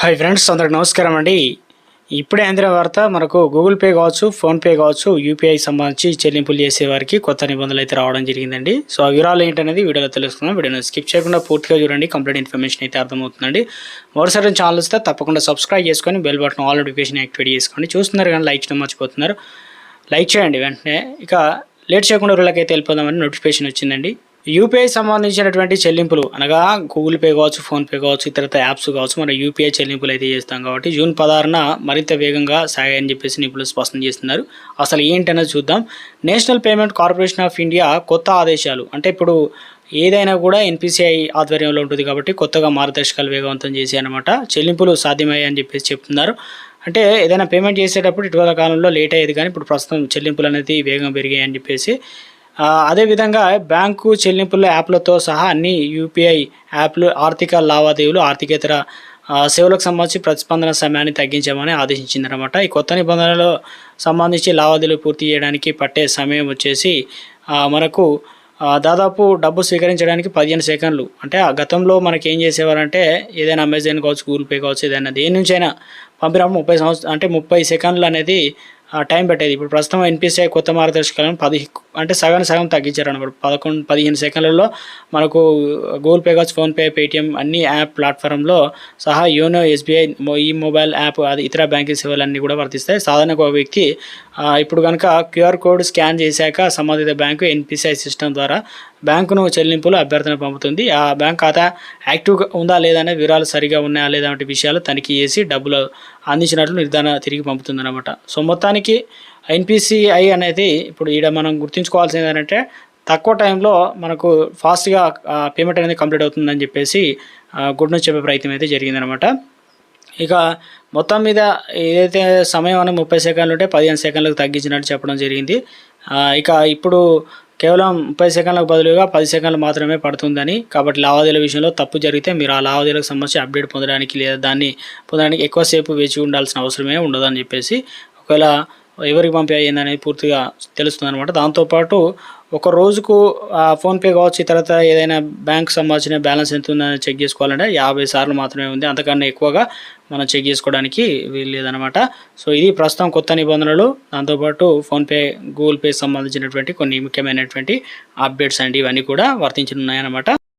Hi friends అందరికి నమస్కారం అండి. ఇప్పుడే అందిన వార్త మనకు గూగుల్ పే కావచ్చు ఫోన్పే కావచ్చు యూపీఐ సంబంధించి చెల్లింపులు చేసే వారికి కొత్త నిబంధనలు అయితే రావడం జరిగిందండి. సో ఆ వివరాలు ఏంటనేది వీడియోలో తెలుసుకుందాం. వీడియోని స్కిప్ చేయకుండా పూర్తిగా చూడండి కంప్లీట్ ఇన్ఫర్మేషన్ అయితే అర్థమవుతుందండి. మరోసారి ఛానల్ వస్తే తప్పకుండా సబ్స్క్రైబ్ చేసుకొని bell button all notification activate చేసుకోండి. చూస్తున్నారు కానీ లైక్ చేయడం మర్చిపోతున్నారు. లైక్ చేయండి వెంటనే. ఇక లేట్ చేయకుండా రోజులకైతే వెళ్ళిపోదామని నోటిఫికేషన్ వచ్చిందండి. యూపీఐ సంబంధించినటువంటి చెల్లింపులు అనగా గూగుల్ పే కావచ్చు ఫోన్పే కావచ్చు ఇతరత యాప్స్ కావచ్చు మన యూపీఐ చెల్లింపులు అయితే చేస్తాం కాబట్టి జూన్ పదహారున మరింత వేగంగా సాగాయని చెప్పేసి నిపుణులు స్పష్టం చేస్తున్నారు. అసలు ఏంటనేది చూద్దాం. National payment corporation of India కొత్త ఆదేశాలు. అంటే ఇప్పుడు ఏదైనా కూడా ఎన్పిసిఐ ఆధ్వర్యంలో ఉంటుంది కాబట్టి కొత్తగా మార్గదర్శకాలు వేగవంతం చేసి అనమాట చెల్లింపులు సాధ్యమయ్యాయని అని చెప్పేసి చెప్తున్నారు. అంటే ఏదైనా పేమెంట్ చేసేటప్పుడు ఇటీవల కాలంలో లేట్ అయ్యేది కానీ ఇప్పుడు ప్రస్తుతం చెల్లింపులు అనేది వేగం పెరిగాయని చెప్పేసి అదేవిధంగా బ్యాంకు చెల్లింపుల యాప్లతో సహా అన్ని యూపీఐ యాప్లు ఆర్థిక లావాదేవీలు ఆర్థికేతర సేవలకు సంబంధించి ప్రతిస్పందన సమయాన్ని తగ్గించామని ఆదేశించిందనమాట ఈ కొత్త నిబంధనలో సంబంధించి లావాదేవీలు పూర్తి చేయడానికి పట్టే సమయం వచ్చేసి మనకు దాదాపు డబ్బు స్వీకరించడానికి పదిహేను సెకండ్లు. అంటే ఆ గతంలో మనకి ఏం చేసేవారంటే ఏదైనా అమెజాన్ కావచ్చు గూగుల్ పే కావచ్చు ఏదైనా దేని నుంచైనా పంపినప్పుడు ముప్పై సంవత్సరం అంటే ముప్పై సెకండ్లు అనేది టైం పెట్టేది. ఇప్పుడు ప్రస్తుతం ఎన్పిసిఐ కొత్త మార్గదర్శకాలను పది అంటే సగం సగం తగ్గించారు అనమాట పదకొండు పదిహేను సెకండ్లలో మనకు గూగుల్ పే కావచ్చు ఫోన్పే పేటిఎం అన్ని యాప్ ప్లాట్ఫారంలో సహా యోనో ఎస్బీఐ ఈ మొబైల్ యాప్ అది ఇతర బ్యాంకింగ్ సేవలన్నీ కూడా వర్తిస్తాయి. సాధారణ ఒక వ్యక్తి ఇప్పుడు కనుక క్యూఆర్ కోడ్ స్కాన్ చేశాక సంబంధిత బ్యాంకు ఎన్పిసిఐ సిస్టమ్ ద్వారా బ్యాంకును చెల్లింపులు అభ్యర్థన పంపుతుంది. ఆ బ్యాంక్ ఖాతా యాక్టివ్గా ఉందా లేదా అనే వివరాలు సరిగా ఉన్నాయా లేదా వంటి విషయాలు తనిఖీ చేసి డబ్బులు అందించినట్లు నిర్ధారణ తిరిగి పంపుతుంది అనమాట సో మొత్తానికి ఎన్పిసిఐ అనేది ఇప్పుడు ఈడ మనం గుర్తుంచుకోవాల్సింది ఏంటంటే తక్కువ టైంలో మనకు ఫాస్ట్గా పేమెంట్ అనేది కంప్లీట్ అవుతుందని చెప్పేసి గుడ్ న్యూస్ చెప్పే ప్రయత్నం అయితే జరిగిందనమాట. ఇక మొత్తం మీద ఏదైతే సమయం అనేది ముప్పై సెకండ్లు ఉంటే పదిహేను సెకండ్లకు తగ్గించినట్టు చెప్పడం జరిగింది. ఇక ఇప్పుడు కేవలం ముప్పై సెకండ్లకు బదులుగా పది సెకండ్లు మాత్రమే పడుతుందని కాబట్టి లావాదేవీల విషయంలో తప్పు జరిగితే మీరు ఆ లావాదేవీలకు సంబంధించి అప్డేట్ పొందడానికి లేదా దాన్ని పొందడానికి ఎక్కువసేపు వేచి ఉండాల్సిన అవసరమే ఉండదని చెప్పేసి ఒకవేళ ఎవరికి పంపాయి అనేది పూర్తిగా తెలుస్తుంది అనమాట దాంతోపాటు ఒక రోజుకు ఆ, ఫోన్పే కావచ్చు తర్వాత ఏదైనా బ్యాంక్ సంబంధించిన బ్యాలెన్స్ ఎంత ఉందని చెక్ చేసుకోవాలంటే యాభై సార్లు మాత్రమే ఉంది. అంతకన్నా ఎక్కువగా మనం చెక్ చేసుకోవడానికి వీలు లేదనమాట సో ఇది ప్రస్తుతం కొత్త నిబంధనలు. దాంతోపాటు ఫోన్పే గూగుల్ పే సంబంధించినటువంటి కొన్ని ముఖ్యమైనటువంటి అప్డేట్స్ అండి ఇవన్నీ కూడా వర్తించనున్నాయన్నమాట.